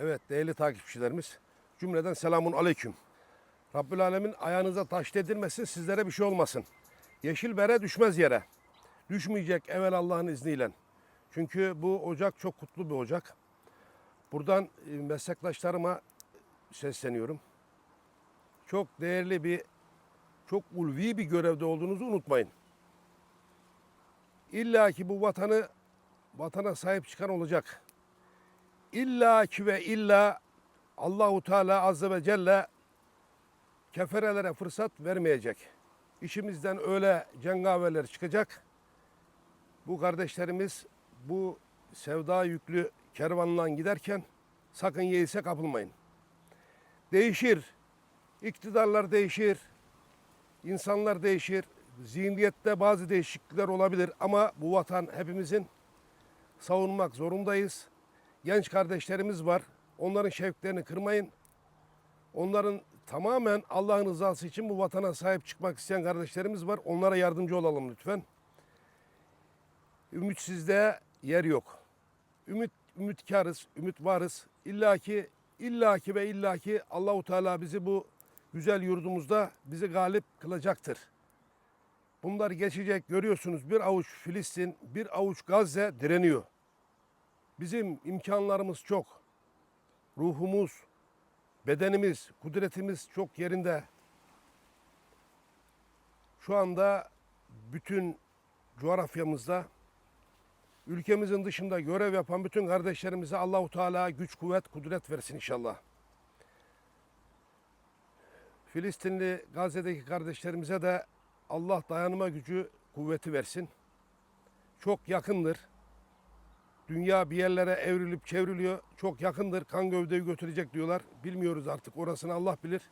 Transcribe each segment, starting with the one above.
Evet değerli takipçilerimiz cümleden selamun aleyküm. Rabbül Alemin ayağınıza taş dedirmesin sizlere bir şey olmasın. Yeşil bere düşmez yere. Düşmeyecek evvel Allah'ın izniyle. Çünkü bu ocak çok kutlu bir ocak. Buradan e, meslektaşlarıma sesleniyorum. Çok değerli bir, çok ulvi bir görevde olduğunuzu unutmayın. İlla ki bu vatanı, vatana sahip çıkan olacak. İlla ki ve illa Allahu Teala Azze ve Celle keferelere fırsat vermeyecek. İçimizden öyle cengaverler çıkacak. Bu kardeşlerimiz bu sevda yüklü kervanla giderken sakın yeise kapılmayın. Değişir. iktidarlar değişir. insanlar değişir. Zihniyette bazı değişiklikler olabilir ama bu vatan hepimizin savunmak zorundayız. Genç kardeşlerimiz var. Onların şevklerini kırmayın. Onların tamamen Allah'ın rızası için bu vatana sahip çıkmak isteyen kardeşlerimiz var. Onlara yardımcı olalım lütfen. Ümitsizliğe yer yok. Ümit ümitkarız, ümit varız. İlla ki illaki ve illaki Allahu Teala bizi bu güzel yurdumuzda bizi galip kılacaktır. Bunlar geçecek görüyorsunuz. Bir avuç Filistin, bir avuç Gazze direniyor. Bizim imkanlarımız çok. Ruhumuz, bedenimiz, kudretimiz çok yerinde. Şu anda bütün coğrafyamızda ülkemizin dışında görev yapan bütün kardeşlerimize Allahu Teala güç, kuvvet, kudret versin inşallah. Filistinli Gazze'deki kardeşlerimize de Allah dayanma gücü, kuvveti versin. Çok yakındır. Dünya bir yerlere evrilip çevriliyor. Çok yakındır. Kan gövdeyi götürecek diyorlar. Bilmiyoruz artık orasını Allah bilir.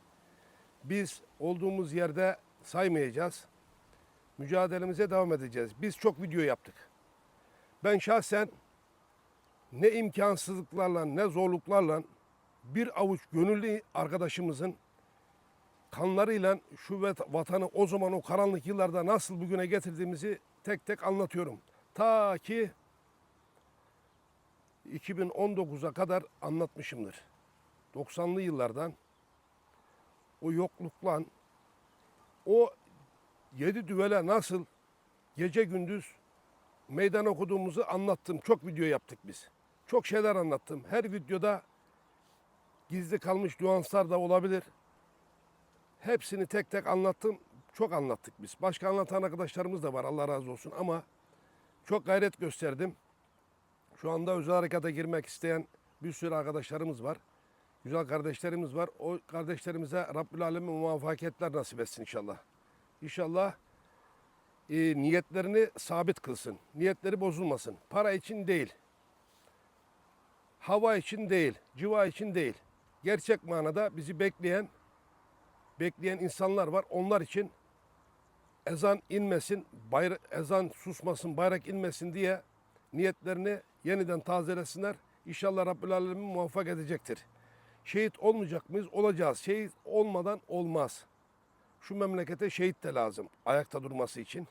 Biz olduğumuz yerde saymayacağız. Mücadelemize devam edeceğiz. Biz çok video yaptık. Ben şahsen ne imkansızlıklarla ne zorluklarla bir avuç gönüllü arkadaşımızın kanlarıyla şu vat- vatanı o zaman o karanlık yıllarda nasıl bugüne getirdiğimizi tek tek anlatıyorum. Ta ki 2019'a kadar anlatmışımdır. 90'lı yıllardan o yoklukla o yedi düvele nasıl gece gündüz meydan okuduğumuzu anlattım. Çok video yaptık biz. Çok şeyler anlattım. Her videoda gizli kalmış nüanslar da olabilir. Hepsini tek tek anlattım. Çok anlattık biz. Başka anlatan arkadaşlarımız da var Allah razı olsun ama çok gayret gösterdim. Şu anda özel harekata girmek isteyen bir sürü arkadaşlarımız var. Güzel kardeşlerimiz var. O kardeşlerimize Rabbül Alemin muvaffakiyetler nasip etsin inşallah. İnşallah e, niyetlerini sabit kılsın. Niyetleri bozulmasın. Para için değil. Hava için değil. Civa için değil. Gerçek manada bizi bekleyen bekleyen insanlar var. Onlar için ezan inmesin, bayra- ezan susmasın, bayrak inmesin diye niyetlerini yeniden tazelesinler. İnşallah Rabbül Alemin muvaffak edecektir. Şehit olmayacak mıyız? Olacağız. Şehit olmadan olmaz. Şu memlekete şehit de lazım ayakta durması için.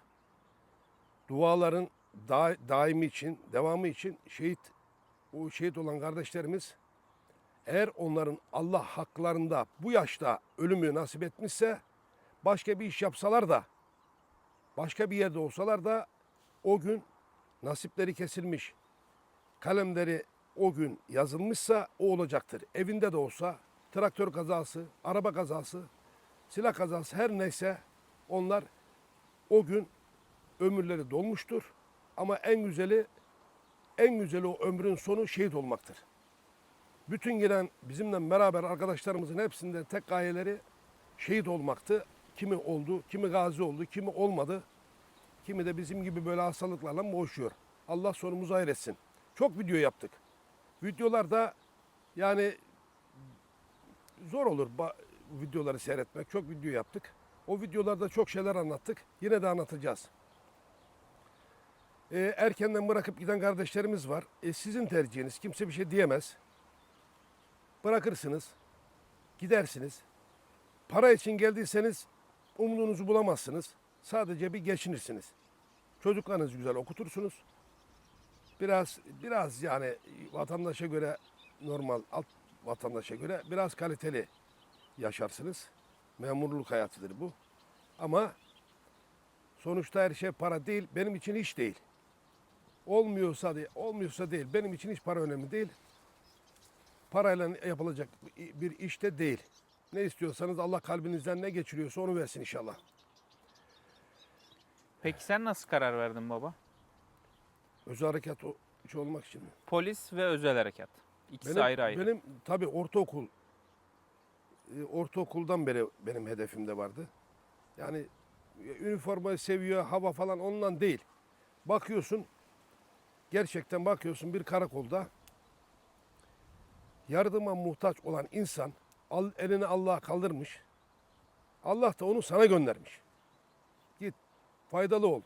Duaların da, daimi için, devamı için şehit o şehit olan kardeşlerimiz eğer onların Allah haklarında bu yaşta ölümü nasip etmişse başka bir iş yapsalar da başka bir yerde olsalar da o gün nasipleri kesilmiş. Kalemleri o gün yazılmışsa o olacaktır. Evinde de olsa traktör kazası, araba kazası, silah kazası her neyse onlar o gün ömürleri dolmuştur. Ama en güzeli en güzeli o ömrün sonu şehit olmaktır. Bütün gelen bizimle beraber arkadaşlarımızın hepsinde tek gayeleri şehit olmaktı. Kimi oldu, kimi gazi oldu, kimi olmadı. Kimi de bizim gibi böyle hastalıklarla boğuşuyor. Allah sonumuzu hayır etsin. Çok video yaptık. Videolarda yani zor olur videoları seyretmek. Çok video yaptık. O videolarda çok şeyler anlattık. Yine de anlatacağız. Ee, erkenden bırakıp giden kardeşlerimiz var. E, sizin tercihiniz. Kimse bir şey diyemez. Bırakırsınız. Gidersiniz. Para için geldiyseniz umudunuzu bulamazsınız. Sadece bir geçinirsiniz. Çocuklarınızı güzel okutursunuz. Biraz biraz yani vatandaşa göre normal alt vatandaşa göre biraz kaliteli yaşarsınız. Memurluk hayatıdır bu. Ama sonuçta her şey para değil. Benim için hiç değil. Olmuyorsa değil, olmuyorsa değil. Benim için hiç para önemli değil. Parayla yapılacak bir iş de değil. Ne istiyorsanız Allah kalbinizden ne geçiriyorsa onu versin inşallah. Peki sen nasıl karar verdin baba? Özel harekat iş olmak için mi? Polis ve özel harekat. İkisi Benim, ayrı ayrı. benim tabii ortaokul e, ortaokuldan beri benim hedefimde vardı. Yani üniformayı seviyor, hava falan ondan değil. Bakıyorsun gerçekten bakıyorsun bir karakolda yardıma muhtaç olan insan elini Allah'a kaldırmış. Allah da onu sana göndermiş. Git faydalı ol.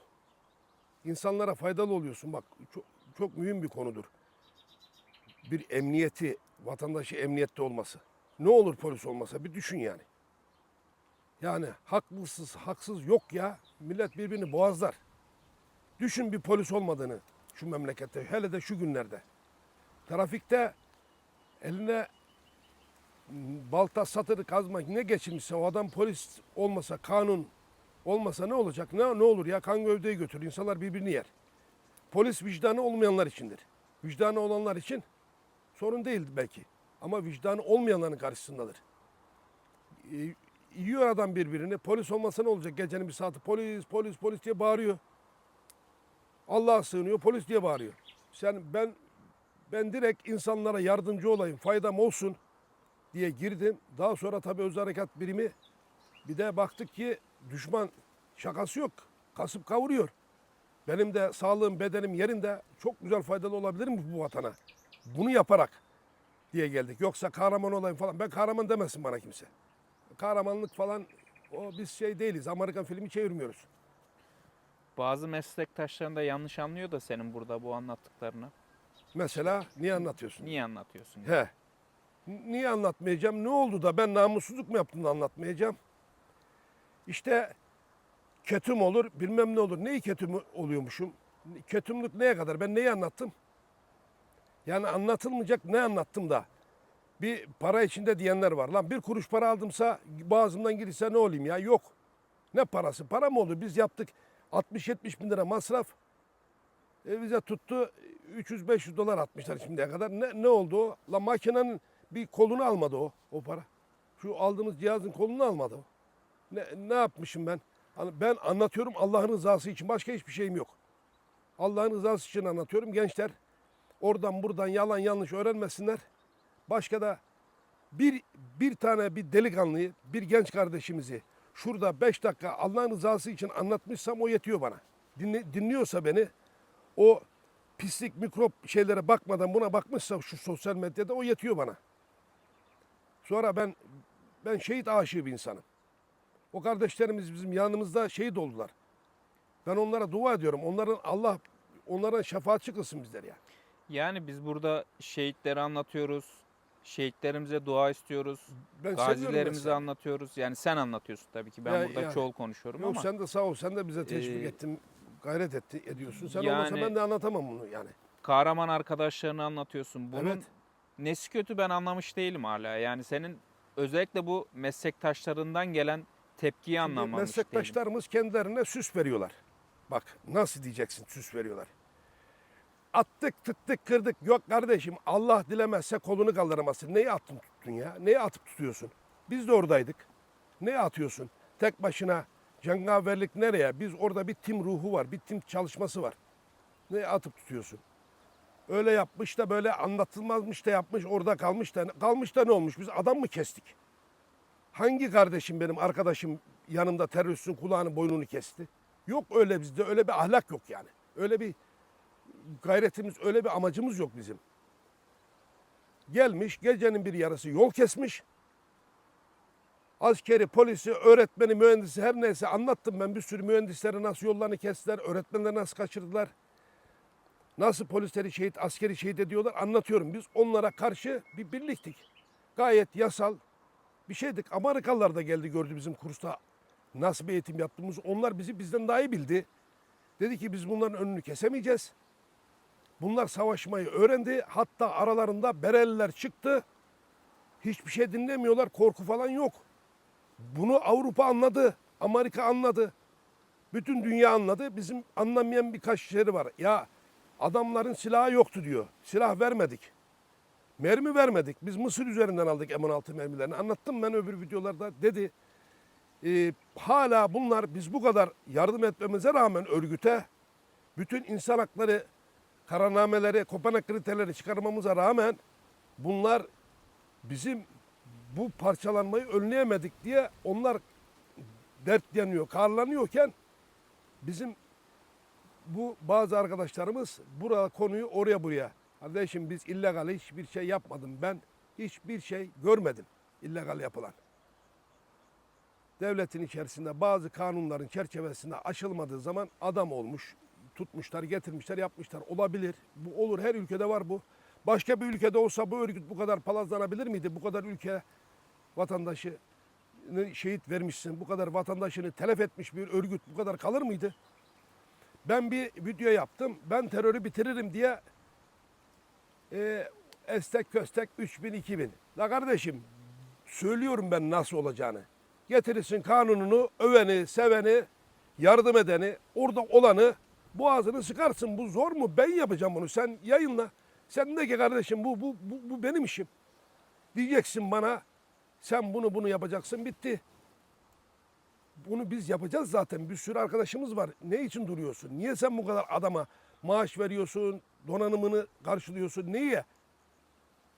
İnsanlara faydalı oluyorsun. Bak çok, çok mühim bir konudur bir emniyeti, vatandaşı emniyette olması. Ne olur polis olmasa bir düşün yani. Yani haklısız, haksız yok ya. Millet birbirini boğazlar. Düşün bir polis olmadığını şu memlekette, hele de şu günlerde. Trafikte eline balta, satırı kazmak ne geçirmişse o adam polis olmasa, kanun olmasa ne olacak? Ne, ne olur ya kan gövdeyi götürür. İnsanlar birbirini yer. Polis vicdanı olmayanlar içindir. Vicdanı olanlar için sorun değil belki. Ama vicdanı olmayanların karşısındadır. E, yiyor adam birbirini. Polis olmasa ne olacak? Gecenin bir saati polis, polis, polis diye bağırıyor. Allah'a sığınıyor, polis diye bağırıyor. Sen ben ben direkt insanlara yardımcı olayım, faydam olsun diye girdim. Daha sonra tabii özel harekat birimi bir de baktık ki düşman şakası yok. Kasıp kavuruyor. Benim de sağlığım, bedenim yerinde çok güzel faydalı olabilirim bu vatana. Bunu yaparak diye geldik. Yoksa kahraman olayım falan. Ben kahraman demesin bana kimse. Kahramanlık falan o biz şey değiliz. Amerikan filmi çevirmiyoruz. Bazı meslektaşların da yanlış anlıyor da senin burada bu anlattıklarını. Mesela niye anlatıyorsun? Niye anlatıyorsun? He. Niye anlatmayacağım? Ne oldu da ben namussuzluk mu yaptım da anlatmayacağım? İşte ketum olur, bilmem ne olur. Neyi ketum oluyormuşum? Ketumluk neye kadar? Ben neyi anlattım? Yani anlatılmayacak ne anlattım da? Bir para içinde diyenler var. Lan bir kuruş para aldımsa boğazımdan girirse ne olayım ya? Yok. Ne parası? Para mı oldu? Biz yaptık 60-70 bin lira masraf. E bize tuttu 300-500 dolar atmışlar şimdiye kadar. Ne, ne oldu o? La makinenin bir kolunu almadı o, o para. Şu aldığımız cihazın kolunu almadı o. Ne, ne yapmışım ben? Ben anlatıyorum Allah'ın rızası için. Başka hiçbir şeyim yok. Allah'ın rızası için anlatıyorum. Gençler oradan buradan yalan yanlış öğrenmesinler. Başka da bir, bir tane bir delikanlıyı, bir genç kardeşimizi şurada beş dakika Allah'ın rızası için anlatmışsam o yetiyor bana. Dinle, dinliyorsa beni o pislik mikrop şeylere bakmadan buna bakmışsa şu sosyal medyada o yetiyor bana. Sonra ben ben şehit aşığı bir insanım. O kardeşlerimiz bizim yanımızda şehit oldular. Ben onlara dua ediyorum. Onların Allah onlara şefaatçi kılsın bizler ya. Yani biz burada şehitleri anlatıyoruz. Şehitlerimize dua istiyoruz. Ben Gazilerimizi anlatıyoruz. Yani sen anlatıyorsun tabii ki. Ben Ya- burada ya. çoğul konuşuyorum Yok ama sen de sağ ol. Sen de bize teşvik Ee, ettin. Gayret etti, ediyorsun. Sen yani- olmasa ben de anlatamam bunu yani. kahraman arkadaşlarını anlatıyorsun. Bunun Evet. nesi kötü ben anlamış değilim hala. Yani senin özellikle bu meslektaşlarından gelen tepkiyi anlamamış meslektaşlarımız kendilerine süs veriyorlar. Bak nasıl diyeceksin süs veriyorlar. Attık tıttık kırdık. Yok kardeşim Allah dilemezse kolunu kaldıramazsın. Neyi attın tuttun ya? Neyi atıp tutuyorsun? Biz de oradaydık. Neye atıyorsun? Tek başına cengaverlik nereye? Biz orada bir tim ruhu var. Bir tim çalışması var. Neye atıp tutuyorsun? Öyle yapmış da böyle anlatılmazmış da yapmış orada kalmış da kalmış da ne olmuş? Biz adam mı kestik? Hangi kardeşim benim arkadaşım yanımda teröristin kulağını boynunu kesti? Yok öyle bizde öyle bir ahlak yok yani. Öyle bir gayretimiz öyle bir amacımız yok bizim. Gelmiş gecenin bir yarısı yol kesmiş. Askeri, polisi, öğretmeni, mühendisi her neyse anlattım ben bir sürü mühendisleri nasıl yollarını kestiler, öğretmenleri nasıl kaçırdılar. Nasıl polisleri şehit, askeri şehit ediyorlar anlatıyorum. Biz onlara karşı bir birliktik. Gayet yasal bir şeydik. Amerikalılar da geldi gördü bizim kursta nasıl bir eğitim yaptığımızı. Onlar bizi bizden daha iyi bildi. Dedi ki biz bunların önünü kesemeyeceğiz. Bunlar savaşmayı öğrendi. Hatta aralarında Bereliler çıktı. Hiçbir şey dinlemiyorlar. Korku falan yok. Bunu Avrupa anladı. Amerika anladı. Bütün dünya anladı. Bizim anlamayan birkaç şeyleri var. Ya adamların silahı yoktu diyor. Silah vermedik. Mermi vermedik. Biz Mısır üzerinden aldık M16 mermilerini. Anlattım ben öbür videolarda. Dedi e, hala bunlar biz bu kadar yardım etmemize rağmen örgüte bütün insan hakları kararnameleri, Kopenhag kriterleri çıkarmamıza rağmen bunlar bizim bu parçalanmayı önleyemedik diye onlar dertleniyor, karlanıyorken bizim bu bazı arkadaşlarımız buraya konuyu oraya buraya. Kardeşim biz illegal hiçbir şey yapmadım. Ben hiçbir şey görmedim illegal yapılan. Devletin içerisinde bazı kanunların çerçevesinde aşılmadığı zaman adam olmuş, tutmuşlar, getirmişler, yapmışlar. Olabilir. Bu olur. Her ülkede var bu. Başka bir ülkede olsa bu örgüt bu kadar palazlanabilir miydi? Bu kadar ülke vatandaşı şehit vermişsin. Bu kadar vatandaşını telef etmiş bir örgüt bu kadar kalır mıydı? Ben bir video yaptım. Ben terörü bitiririm diye e, estek köstek 3000 2000. La kardeşim söylüyorum ben nasıl olacağını. Getirirsin kanununu, öveni, seveni, yardım edeni, orada olanı boğazını sıkarsın. Bu zor mu? Ben yapacağım bunu. Sen yayınla. Sen de ki kardeşim bu, bu, bu, bu benim işim. Diyeceksin bana sen bunu bunu yapacaksın bitti. Bunu biz yapacağız zaten. Bir sürü arkadaşımız var. Ne için duruyorsun? Niye sen bu kadar adama maaş veriyorsun, donanımını karşılıyorsun? Niye?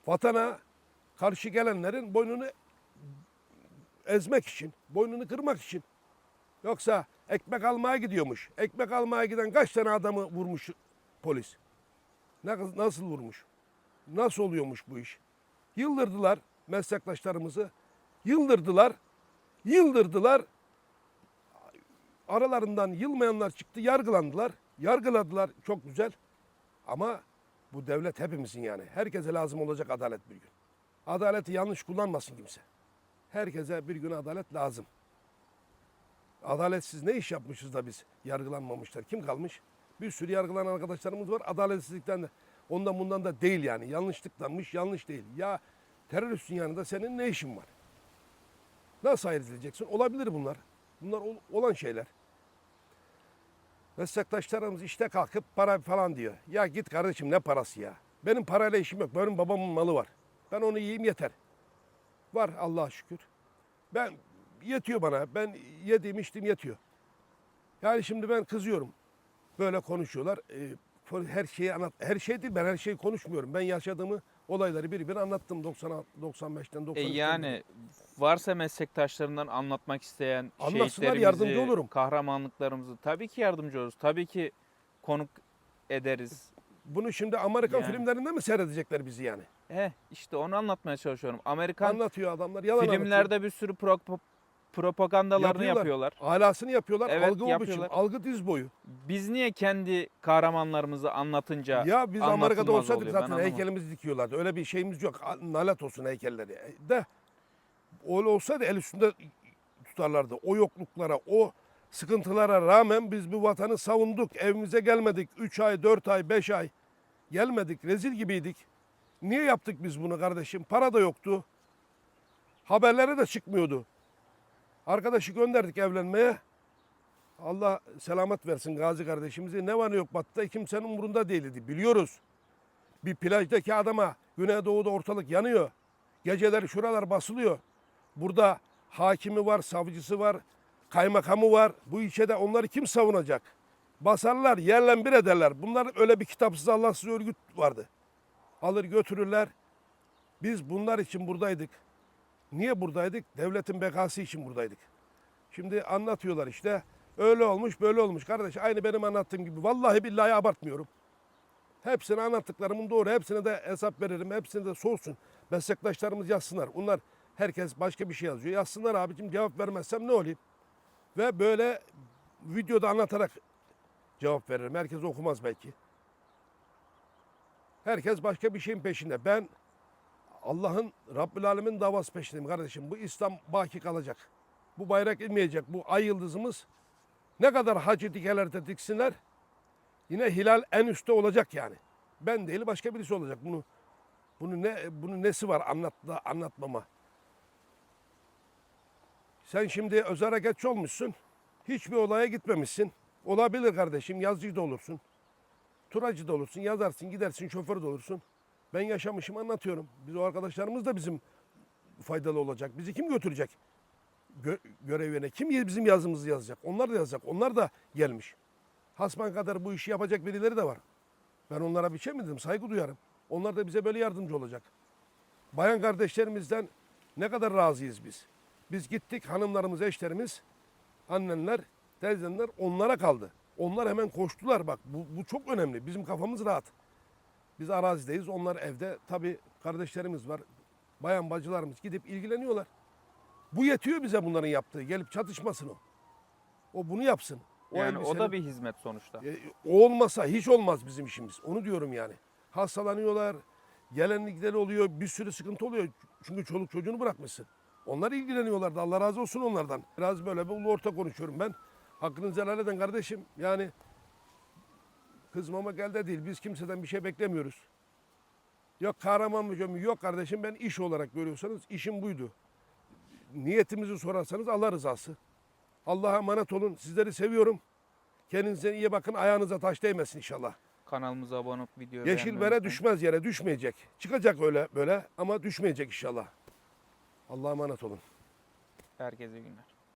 Vatana karşı gelenlerin boynunu ezmek için, boynunu kırmak için. Yoksa ekmek almaya gidiyormuş. Ekmek almaya giden kaç tane adamı vurmuş polis? Nasıl vurmuş? Nasıl oluyormuş bu iş? Yıldırdılar meslektaşlarımızı. Yıldırdılar. Yıldırdılar. Aralarından yılmayanlar çıktı, yargılandılar. Yargıladılar. Çok güzel. Ama bu devlet hepimizin yani. Herkese lazım olacak adalet bir gün. Adaleti yanlış kullanmasın kimse. Herkese bir gün adalet lazım. Adaletsiz ne iş yapmışız da biz yargılanmamışlar. Kim kalmış? Bir sürü yargılanan arkadaşlarımız var. Adaletsizlikten de ondan bundan da değil yani. Yanlışlıklanmış, yanlış değil. Ya teröristin yanında senin ne işin var? Nasıl ayırt edeceksin? Olabilir bunlar. Bunlar ol- olan şeyler. Meslektaşlarımız işte kalkıp para falan diyor. Ya git kardeşim ne parası ya? Benim parayla işim yok. Benim babamın malı var. Ben onu yiyeyim yeter. Var Allah'a şükür. Ben yetiyor bana. Ben yediğim içtiğim yetiyor. Yani şimdi ben kızıyorum. Böyle konuşuyorlar. Ee, her şeyi anlat. Her şey değil ben her şeyi konuşmuyorum. Ben yaşadığımı olayları bir bir anlattım 90 95'ten 93'ten. E yani varsa meslektaşlarından anlatmak isteyen Anlatsınlar, şehitlerimizi, yardımcı olurum. kahramanlıklarımızı tabii ki yardımcı oluruz. Tabii ki konuk ederiz. Bunu şimdi Amerikan Yani. filmlerinde mi seyredecekler bizi yani? Eh işte onu anlatmaya çalışıyorum. Amerikan Anlatıyor adamlar yalan anlatıyor. filmlerde bir sürü pro- propagandalarını Yapıyorlar. yapıyorlar. Alasını yapıyorlar. Evet, algı o biçim. yapıyorlar. Algı diz boyu. Biz niye kendi kahramanlarımızı anlatınca Ya biz Amerika'da olsaydık oluyor? Ben zaten anlamadım. heykelimizi dikiyorlardı. Öyle bir şeyimiz yok. Nalet olsun heykelleri. E, De öyle olsaydı el üstünde tutarlardı. O yokluklara, o sıkıntılara rağmen biz bu vatanı savunduk. Evimize gelmedik. 3 ay, 4 ay, 5 ay gelmedik. Rezil gibiydik. Niye yaptık biz bunu kardeşim? Para da yoktu. Haberlere de çıkmıyordu. Arkadaşı gönderdik evlenmeye. Allah selamet versin Gazi kardeşimizi. Ne var ne yok batıda kimsenin umurunda değildi. Biliyoruz. Bir plajdaki adama Güneydoğu'da ortalık yanıyor. Geceleri şuralar basılıyor. Burada hakimi var, savcısı var, kaymakamı var. Bu ilçede onları kim savunacak? Basarlar, yerle bir ederler. Bunlar öyle bir kitapsız Allahsız örgüt vardı. Alır götürürler. Biz bunlar için buradaydık. Niye buradaydık? Devletin bekası için buradaydık. Şimdi anlatıyorlar işte. Öyle olmuş, böyle olmuş. Kardeş aynı benim anlattığım gibi. Vallahi billahi abartmıyorum. Hepsini anlattıklarımın doğru. Hepsine de hesap veririm. Hepsine de sorsun. Meslektaşlarımız yazsınlar. Onlar herkes başka bir şey yazıyor. Yazsınlar abicim cevap vermezsem ne olayım? Ve böyle videoda anlatarak cevap veririm. Herkes okumaz belki. Herkes başka bir şeyin peşinde. Ben Allah'ın Rabbül Alemin davası peşindeyim kardeşim. Bu İslam baki kalacak. Bu bayrak inmeyecek. Bu ay yıldızımız ne kadar hacı dikelerde diksinler yine hilal en üstte olacak yani. Ben değil başka birisi olacak. Bunu Bunu ne bunun nesi var anlatla anlatmama. Sen şimdi özel hareketçi olmuşsun. Hiçbir olaya gitmemişsin. Olabilir kardeşim. Yazıcı da olursun. Turacı da olursun. Yazarsın, gidersin, şoför de olursun. Ben yaşamışım anlatıyorum. Biz o arkadaşlarımız da bizim faydalı olacak. Bizi kim götürecek? Gö- görev yerine kim bizim yazımızı yazacak? Onlar da yazacak. Onlar da gelmiş. Hasman kadar bu işi yapacak birileri de var. Ben onlara bir şey mi dedim? Saygı duyarım. Onlar da bize böyle yardımcı olacak. Bayan kardeşlerimizden ne kadar razıyız biz. Biz gittik hanımlarımız, eşlerimiz, annenler, teyzenler onlara kaldı. Onlar hemen koştular bak. Bu, bu çok önemli. Bizim kafamız rahat. Biz arazideyiz. Onlar evde. Tabii kardeşlerimiz var. Bayan bacılarımız gidip ilgileniyorlar. Bu yetiyor bize bunların yaptığı. Gelip çatışmasın o. O bunu yapsın. O yani o elbisenin- da bir hizmet sonuçta. e, o olmasa hiç olmaz bizim işimiz. Onu diyorum yani. Hastalanıyorlar, gelenlikleri oluyor, bir sürü sıkıntı oluyor. Çünkü çoluk çocuğunu bırakmışsın. Onlar ilgileniyorlar da Allah razı olsun onlardan. Biraz böyle bir ulu orta konuşuyorum ben. Hakkınızı helal edin kardeşim. Yani kızmamak elde değil. Biz kimseden bir şey beklemiyoruz. Yok kahraman gömü? Yok kardeşim ben iş olarak görüyorsanız işim buydu. Niyetimizi sorarsanız Allah rızası. Allah'a emanet olun. Sizleri seviyorum. Kendinize iyi bakın. Ayağınıza taş değmesin inşallah. Kanalımıza abone olup videoyu Yeşil beğenmeyi bere unutmayın. düşmez yere düşmeyecek. Çıkacak öyle böyle ama düşmeyecek inşallah. Allah'a emanet olun. Herkese günler.